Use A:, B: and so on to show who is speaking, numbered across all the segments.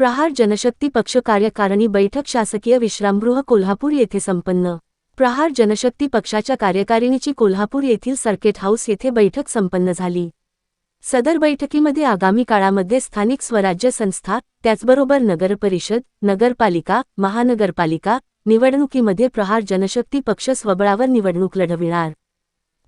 A: प्रहार जनशक्ती पक्ष कार्यकारिणी बैठक शासकीय विश्रामगृह कोल्हापूर येथे संपन्न. प्रहार जनशक्ती पक्षाच्या कार्यकारिणीची कोल्हापूर येथील सर्किट हाऊस येथे बैठक संपन्न झाली. सदर बैठकीमध्ये आगामी काळामध्ये स्थानिक स्वराज्य संस्था त्याचबरोबर नगरपरिषद नगरपालिका महानगरपालिका निवडणुकीमध्ये प्रहार जनशक्ती पक्ष स्वबळावर निवडणूक लढविणार.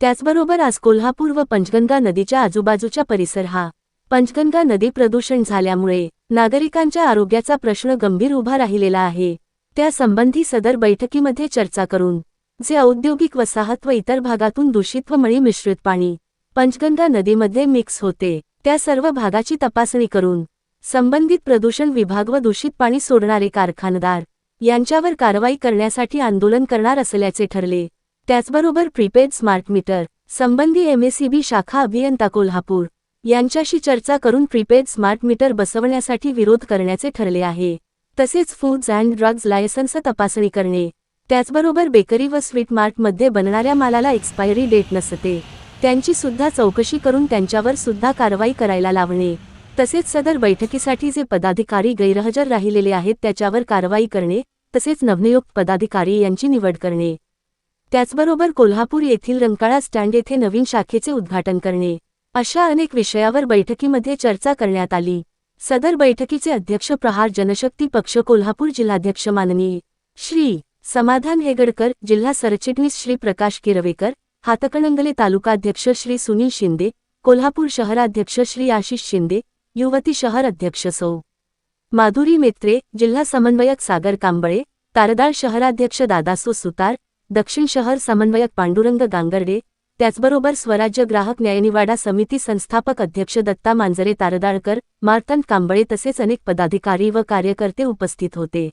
A: त्याचबरोबर आज कोल्हापूर व पंचगंगा नदीच्या आजूबाजूचा परिसर हा पंचगंगा नदी प्रदूषण झाल्यामुळे नागरिकांच्या आरोग्याचा प्रश्न गंभीर उभा राहिलेला आहे. त्यासंबंधी सदर बैठकीमध्ये चर्चा करून जे औद्योगिक वसाहत व इतर भागातून दूषित व मळी मिश्रित पाणी पंचगंगा नदीमध्ये मिक्स होते त्या सर्व भागाची तपासणी करून संबंधित प्रदूषण विभाग व दूषित पाणी सोडणारे कारखानदार यांच्यावर कारवाई करण्यासाठी आंदोलन करणार असल्याचे ठरले. त्याचबरोबर प्रीपेड स्मार्ट मीटर संबंधी एमएसीबी शाखा अभियंता कोल्हापूर यांच्याशी चर्चा करून प्रीपेड स्मार्ट मीटर बसवण्यासाठी विरोध करण्याचे ठरले आहे. तसेच फूड्स अँड ड्रग्ज लायसन्स तपासणी करणे. त्याचबरोबर बेकरी व स्वीट मार्टमध्ये बनणाऱ्या मालाला एक्सपायरी डेट नसते. त्यांची सुद्धा चौकशी करून त्यांच्यावर सुद्धा कारवाई करायला लावणे. तसेच सदर बैठकीसाठी जे पदाधिकारी गैरहजर राहिलेले आहेत त्याच्यावर कारवाई करणे तसेच नवनियुक्त पदाधिकारी यांची निवड करणे. त्याचबरोबर कोल्हापूर येथील रंकाळा स्टँड येथे नवीन शाखेचे उद्घाटन करणे. अशा अनेक विषयावर बैठकीमध्ये चर्चा करण्यात आली. सदर बैठकीचे अध्यक्ष प्रहार जनशक्ती पक्ष कोल्हापूर जिल्हाध्यक्ष माननीय श्री समाधान हेगडकर जिल्हा सरचिटणीस श्री प्रकाश किरवेकर हातकणंगले तालुकाध्यक्ष श्री सुनील शिंदे कोल्हापूर शहराध्यक्ष श्री आशिष शिंदे युवती शहर अध्यक्ष सौ. माधुरी मेत्रे जिल्हा समन्वयक सागर कांबळे तारदाळ शहराध्यक्ष दादासो सुतार दक्षिण शहर समन्वयक पांडुरंग गांगर्डे त्याचबरोबर स्वराज्य ग्राहक न्यायनिवाडा समिती संस्थापक अध्यक्ष दत्ता मांजरे तारदाळकर मार्तंड कांबळे तसेच अनेक पदाधिकारी व कार्यकर्ते उपस्थित होते.